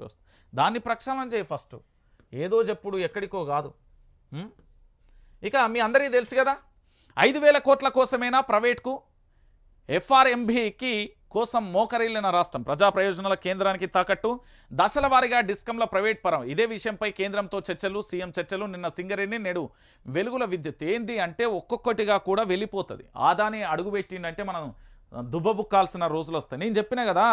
వ్యవస్థ. దాన్ని ప్రక్షాళన చేయి ఫస్ట్. ఏదో చెప్పుడు ఎక్కడికో కాదు. ఇక మీ అందరికీ తెలుసు కదా ఐదు వేల కోట్ల కోసమేనా ప్రైవేట్కు ఎఫ్ఆర్ఎంబికి కోసం మోకరిల్లిన రాష్ట్రం. ప్రజా ప్రయోజనాల కేంద్రానికి తాకట్టు దశల వారీగా డిస్కంల ప్రైవేట్ పరం. ఇదే విషయంపై కేంద్రంతో చర్చలు సీఎం చర్చలు నిన్న సింగరేణి నేడు వెలుగుల విద్యుత్. ఏంది అంటే ఒక్కొక్కటిగా కూడా వెళ్ళిపోతుంది. ఆదాని అడుగుపెట్టిందంటే మనం దుబ్బబుక్కాల్సిన రోజులు వస్తాయి. నేను చెప్పిన కదా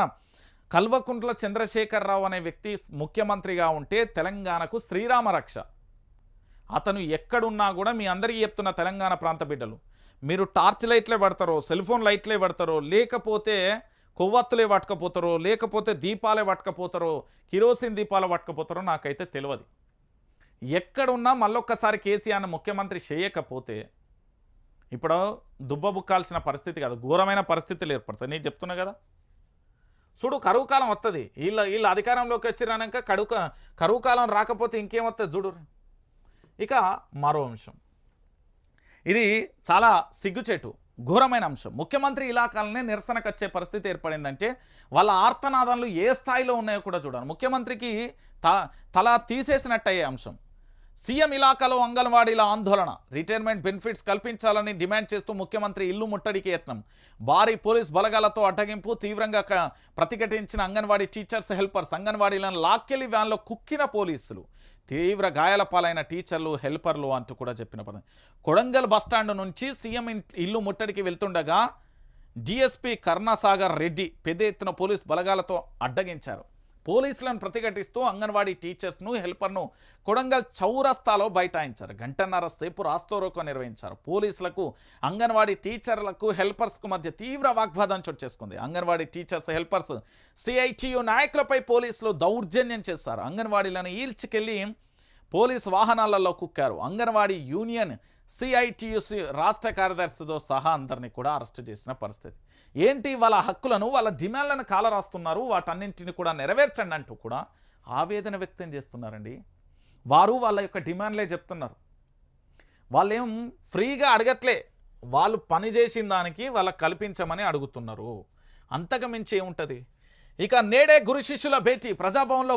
కల్వకుంట్ల చంద్రశేఖరరావు అనే వ్యక్తి ముఖ్యమంత్రిగా ఉంటే తెలంగాణకు శ్రీరామ రక్ష. అతను ఎక్కడున్నా కూడా మీ అందరికీ చెప్తున్న తెలంగాణ ప్రాంత బిడ్డలు. మీరు టార్చ్ లైట్లే పడతారో సెల్ ఫోన్ లైట్లే పడతారో లేకపోతే కొవ్వొత్తులే పట్టుకపోతారో లేకపోతే దీపాలే పట్టుకపోతారో కిరోసిన్ దీపాలు పట్టుకపోతారో నాకైతే తెలియదు ఎక్కడున్నా మళ్ళొక్కసారి కేసీఆర్ని ముఖ్యమంత్రి చేయకపోతే ఇప్పుడు దుబ్బబుక్కాల్సిన పరిస్థితి కాదు ఘోరమైన పరిస్థితులు ఏర్పడతాయి. నేను చెప్తున్నా కదా? చూడు కరువు కాలం వస్తుంది వీళ్ళ వీళ్ళ అధికారంలోకి వచ్చిరాక కడుక కరువు కాలం రాకపోతే ఇంకేం వస్తుంది చూడు. ఇక మరో అంశం. ఇది చాలా సిగ్గుచేటు ఘోరమైన అంశం. ముఖ్యమంత్రి ఇలాకాలనే నిరసనకు వచ్చే పరిస్థితి ఏర్పడిందంటే వాళ్ళ ఆర్తనాదాలు ఏ స్థాయిలో ఉన్నాయో కూడా చూడాలి. ముఖ్యమంత్రికి తల తల తీసేసినట్టయ్యే అంశం. సీఎం ఇలాకాలో అంగన్వాడీల ఆందోళన. రిటైర్మెంట్ బెనిఫిట్స్ కల్పించాలని డిమాండ్ చేస్తూ ముఖ్యమంత్రి ఇల్లు ముట్టడికి యత్నం. భారీ పోలీస్ బలగాలతో అడ్డగింపు తీవ్రంగా ప్రతిఘటించిన అంగన్వాడీ టీచర్స్ హెల్పర్స్ అంగన్వాడీలను లాక్కెళ్ళి వ్యాన్లో కుక్కిన పోలీసులు. తీవ్ర గాయాల పాలైన టీచర్లు హెల్పర్లు అంటూ కూడా చెప్పిన పని. కొడంగల్ బస్టాండ్ నుంచి సీఎం ఇల్లు ముట్టడికి వెళ్తుండగా డిఎస్పీ కర్ణాసాగర్ రెడ్డి పెద్ద ఎత్తున పోలీస్ బలగాలతో అడ్డగించారు. పోలీసులను ప్రతిఘటిస్తూ అంగన్వాడీ టీచర్స్ను హెల్పర్ను కొడంగల్ చౌరస్తాలో బైఠాయించారు. గంటన్నర సేపు రాస్తోరోకో నిర్వహించారు. పోలీసులకు అంగన్వాడీ టీచర్లకు హెల్పర్స్కు మధ్య తీవ్ర వాగ్వాదం చోటు చేసుకుంది. అంగన్వాడీ టీచర్స్ హెల్పర్స్ సిఐటియు నాయకులపై పోలీసులు దౌర్జన్యం చేశారు. అంగన్వాడీలను ఈల్చికెళ్ళి పోలీసు వాహనాలలో కుక్కారు. అంగన్వాడీ యూనియన్ సిఐటియుసి రాష్ట్ర కార్యదర్శితో సహా అందరినీ కూడా అరెస్ట్ చేసిన పరిస్థితి. ఏంటి వాళ్ళ హక్కులను వాళ్ళ డిమాండ్లను కాలరాస్తున్నారు వాటన్నింటిని కూడా నెరవేర్చండి అంటూ కూడా ఆవేదన వ్యక్తం చేస్తున్నారండి. వారు వాళ్ళ యొక్క డిమాండ్లే చెప్తున్నారు. వాళ్ళేం ఫ్రీగా అడగట్లే. వాళ్ళు పని చేసిన దానికి వాళ్ళకి కల్పించమని అడుగుతున్నారు. అంతకు మించి ఏముంటుంది? ఇక నేడే గురు శిష్యుల భేటీ. ప్రజాభవన్లో